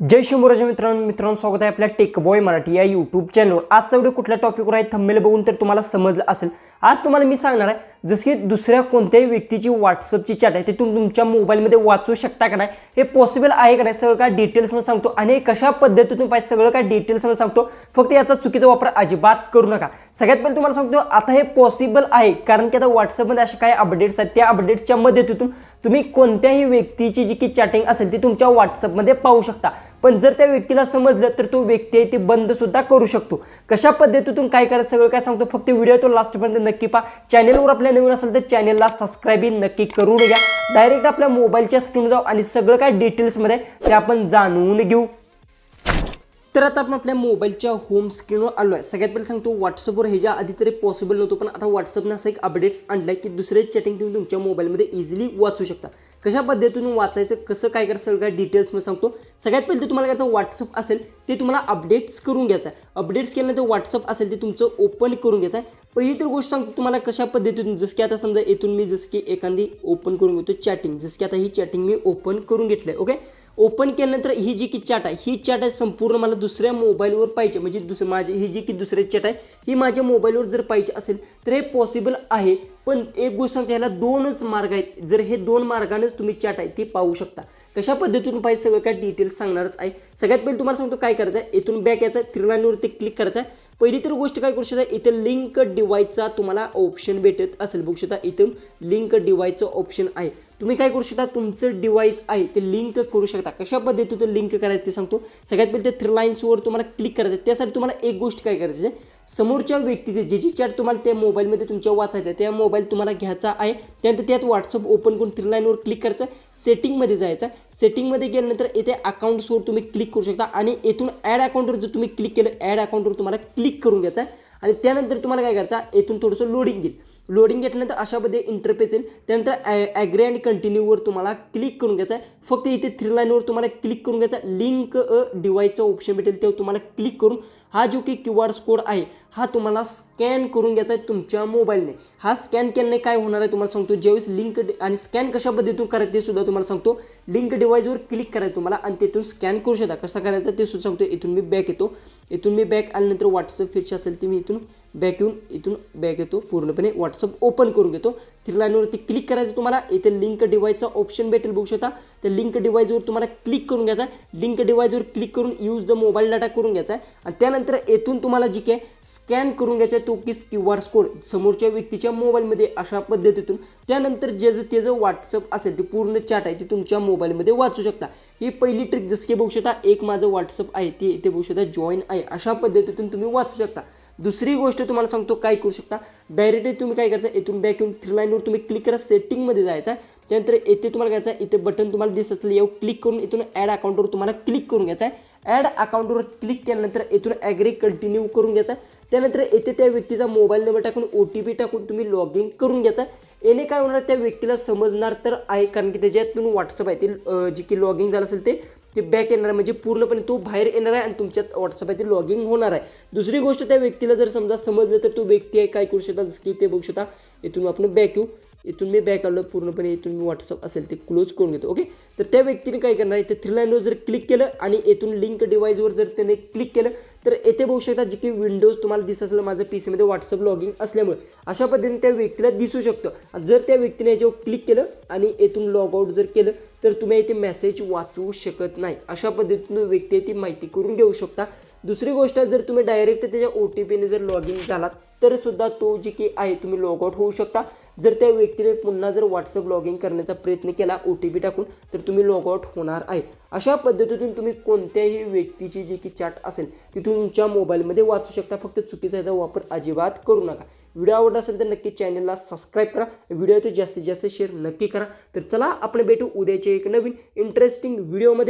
जय शिवराज मित्रांनो मित्रांनो स्वागत आहे आपल्या टेक बॉय मराठी या यूट्यूब चॅनलवर आजचा व्हिडिओ कुठल्या टॉपिकवर आहे थंबेल बघून तर तुम्हाला समजलं असेल. आज तुम्हाला मी सांगणार आहे जसं की दुसऱ्या कोणत्याही व्यक्तीची व्हॉट्सअपची चॅट आहे ते तुम्ही तुमच्या मोबाईलमध्ये वाचू शकता का नाही हे पॉसिबल आहे का नाही सगळं काय डिटेल्समध्ये सांगतो आणि कशा पद्धतीतून पाहिजे सगळं काय डिटेल्समध्ये सांगतो. फक्त याचा चुकीचा वापर अजिबात करू नका. सगळ्यात पहिले तुम्हाला सांगतो आता हे पॉसिबल आहे कारण की आता व्हॉट्सअपमध्ये असे काही अपडेट्स आहेत. त्या अपडेट्सच्या मदतीतून तुम्ही कोणत्याही व्यक्तीची जी की चॅटिंग असेल ती तुमच्या व्हॉट्सअपमध्ये पाहू शकता. पण जर त्या व्यक्तीला समजलं तर तो व्यक्ती आहे ती बंद सुद्धा करू शकतो. कशा पद्धतीतून काय करायचं सगळं काय सांगतो फक्त व्हिडिओ तो लास्टपर्यंत नक्की पहा. चॅनलवर आपल्या नवीन असेल तर चॅनलला सबस्क्राईबही नक्की करून घ्या. डायरेक्ट आपल्या मोबाईलच्या स्क्रीन जाऊ आणि सगळं काय डिटेल्समध्ये ते आपण जाणून घेऊ. तर आता आपण आपल्या मोबाईलच्या होम स्क्रीनवर आलो आहे सगळ्यात पहिले सांगतो व्हॉट्सअपवर ह्याच्या आधी तरी पॉसिबल नव्हतं पण आता व्हॉट्सअपनं असं एक अपडेट्स आणलं आहे की दुसरे चॅटिंग तुम्ही तुमच्या मोबाईलमध्ये इझिली वाचू शकता. कशा पद्धतीने वाचायचं कसं काय करायचं सगळ्या काय डिटेल्समध्ये सांगतो. सगळ्यात पहिले तुम्हाला काय व्हॉट्सअप असेल ते तुम्हाला अपडेट्स करून घ्यायचं आहे. अपडेट्स केल्यानंतर व्हॉट्सअप असेल ते तुमचं ओपन करून घ्यायचं आहे. पहिली तर गोष्ट सांगतो तुम्हाला कशा पद्धतीतून जसं की आता समजा इथून मी जसं की एखादी ओपन करून घेतो चॅटिंग जसं की आता ही चॅटिंग मी ओपन करून घेतलं आहे ओके ओपन केल्यानंतर ही जी की चॅट आहे ही चॅट आहे संपूर्ण मला दुसऱ्या मोबाईलवर पाहिजे. म्हणजे दुसरं माझी ही जी की दुसरी चॅट आहे ही माझ्या मोबाईलवर जर पाहिजे असेल तर हे पॉसिबल आहे. पण एक गोष्ट सांगते ह्याला दोनच मार्ग आहेत. जर हे दोन मार्गानेच तुम्ही चॅट आहे ती पाहू शकता. कशा पद्धतीतून पाहिजे सगळं काय डिटेल्स सांगणारच आहे. सगळ्यात पहिले तुम्हाला सांगतो काय करायचं आहे. इथून बॅक यायचं आहे थ्री क्लिक करायचं आहे. पहिली तर गोष्ट काय करू शकता इथे लिंक डिवाईसचा तुम्हाला ऑप्शन भेटत असेल. बघू शकता इथून लिंक डिवाईसचं ऑप्शन आहे. तुम्ही काय करू शकता? तुमचं डिवाईस आहे ते लिंक करू शकता. कशा पद्धतीतून लिंक करायचं ते सांगतो. सगळ्यात पहिले ते थ्री लाईन्सवर तुम्हाला क्लिक करायचं. त्यासाठी तुम्हाला एक गोष्ट काय करायची आहे? समोरच्या व्यक्तीचे जे जे चॅट तुम्हाला त्या मोबाईलमध्ये तुमच्या वाचायचं आहे त्या मोबाईल तुम्हाला घ्यायचा आहे. त्यानंतर त्यात व्हॉट्सअप ओपन करून थ्री लाईनवर क्लिक करायचं सेटिंगमध्ये जायचं सेटिंगमध्ये गेल्यानंतर येथे अकाउंट्सवर तुम्ही क्लिक करू शकता. आणि येथून ॲड अकाउंटवर जर तुम्ही क्लिक केलं ॲड अकाउंटवर तुम्हाला क्लिक करून घ्यायचं आहे. आणि त्यानंतर तुम्हाला काय करायचं? येथून थोडंसं लोडिंग येईल लोडिंग घेतल्यानंतर अशामध्ये इंटरफेस येईल. त्यानंतर ॲ ॲग्री अँड कंटिन्यूवर तुम्हाला क्लिक करून घ्यायचं आहे. फक्त इथे थ्री लाईनवर तुम्हाला क्लिक करून घ्यायचा आहे. लिंक डिवाईसचा ऑप्शन भेटेल. तेव्हा तुम्हाला क्लिक करून हा जो की क्यू आर कोड आहे हा तुम्हाला स्कॅन करून घ्यायचा आहे तुमच्या मोबाईलने हा स्कॅन केल्याने काय होणार आहे तुम्हाला सांगतो. ज्यावेळेस लिंक आणि स्कॅन कशा पद्धतीतून करायचं ते सुद्धा तुम्हाला सांगतो. लिंक डिवाईसवर क्लिक करायचं तुम्हाला आणि तिथून स्कॅन करू शकता. कसं करायचं ते सुद्धा सांगतो. इथून मी बॅक येतो. इथून मी बॅक आल्यानंतर व्हॉट्सअप फिरशी असेल ती मी इथून बॅक येऊन इथून बॅक येतो. पूर्णपणे व्हॉट्सअप ओपन करून घेतो. थ्री लाईनवरती क्लिक करायचं तुम्हाला. इथे लिंक डिवाईसचा ऑप्शन भेटेल बघू शकता. त्या लिंक डिवाईसवर तुम्हाला क्लिक करून घ्यायचा आहे. लिंक डिवाईसवर क्लिक करून यूज द मोबाईल डाटा करून घ्यायचा आहे. आणि त्यानंतर येथून तुम्हाला जी काय स्कॅन करून घ्यायचा आहे तो की क्यू आर कोड समोरच्या व्यक्तीच्या मोबाईलमध्ये अशा पद्धतीतून. त्यानंतर जे जे ते व्हॉट्सअप असेल ते पूर्ण चॅट आहे ते तुमच्या मोबाईलमध्ये वाचू शकता. ही पहिली ट्रिक जसं की बघू शकता एक माझं व्हॉट्सअप आहे ते इथे बघू शकता जॉईन आहे अशा पद्धतीतून तुम्ही वाचू शकता. दुसरी गोष्ट तुम्हाला सांगतो काय करू शकता? डायरेक्टली तुम्ही काय करायचं इथून बॅक येऊन थ्री लाईनवर तुम्ही क्लिक करा सेटिंगमध्ये जायचं आहे. त्यानंतर येथे तुम्हाला घ्यायचं आहे इथे बटन तुम्हाला दिसत असेल येऊ क्लिक करून इथून ॲड अकाउंटवर तुम्हाला क्लिक करून घ्यायचं आहे. ॲड अकाउंटवर क्लिक केल्यानंतर इथून ॲग्री कंटिन्यू करून घ्यायचा आहे. त्यानंतर येथे त्या व्यक्तीचा मोबाईल नंबर टाकून ओ टी पी टाकून तुम्ही लॉग इन करून घ्यायचा आहे. याने काय होणार त्या व्यक्तीला समजणार तर आहे कारण की त्याच्यातून व्हॉट्सअप आहे ते जे की लॉग इन झालं असेल ते ते बॅक येणार आहे. म्हणजे पूर्णपणे तो बाहेर येणार आहे आणि तुमच्यात व्हॉट्सअपवरती लॉगिंग होणार आहे. दुसरी गोष्ट त्या व्यक्तीला जर समजा समजलं तर तो व्यक्ती आहे काय करू शकता जसं की ते बघू शकता इथून आपण बॅक येऊ. इथून मी बॅक आलो पूर्णपणे इथून मी व्हॉट्सअप असेल ते क्लोज करून घेतो ओके तर त्या व्यक्तीने काय करणार आहे? ते थ्री लाईनवर जर क्लिक केलं आणि इथून लिंक डिवाईसवर जर त्याने क्लिक केलं तर येथे बघू शकता जे की विंडोज तुम्हाला दिसत असलं माझं पी सीमध्ये व्हॉट्सअप लॉगिंग असल्यामुळे. अशा पद्धतीने त्या व्यक्तीला दिसू शकतं. जर त्या व्यक्तीने याच्यावर क्लिक केलं आणि येथून लॉगआउट जर केलं तर तुम्ही इथे मेसेज वाचवू शकत नाही. अशा पद्धतीने व्यक्ती ती माहिती करून घेऊ शकता. दुसरी गोष्ट जर तुम्ही डायरेक्ट त्याच्या ओ टी पीने जर लॉग इन झालात तर सुद्धा तो जे की आहे तुम्ही लॉगआउट होऊ शकता. जर त्या व्यक्तीने पुन्हा जर व्हॉट्सअप लॉग इन करण्याचा प्रयत्न केला ओ टी पी टाकून तर तुम्ही लॉगआउट होणार आहे. अशा पद्धतीतून तुम्ही कोणत्याही व्यक्तीची जी की चॅट असेल ती तुमच्या मोबाईलमध्ये वाचू शकता. फक्त चुकीचा याचा वापर अजिबात करू नका. व्हिडिओ आवडला असेल तर नक्की चॅनलला सबस्क्राईब करा. व्हिडिओ तो जास्तीत जास्त शेअर नक्की करा. तर चला आपण भेटू उद्याचे एक नवीन इंटरेस्टिंग व्हिडिओमध्ये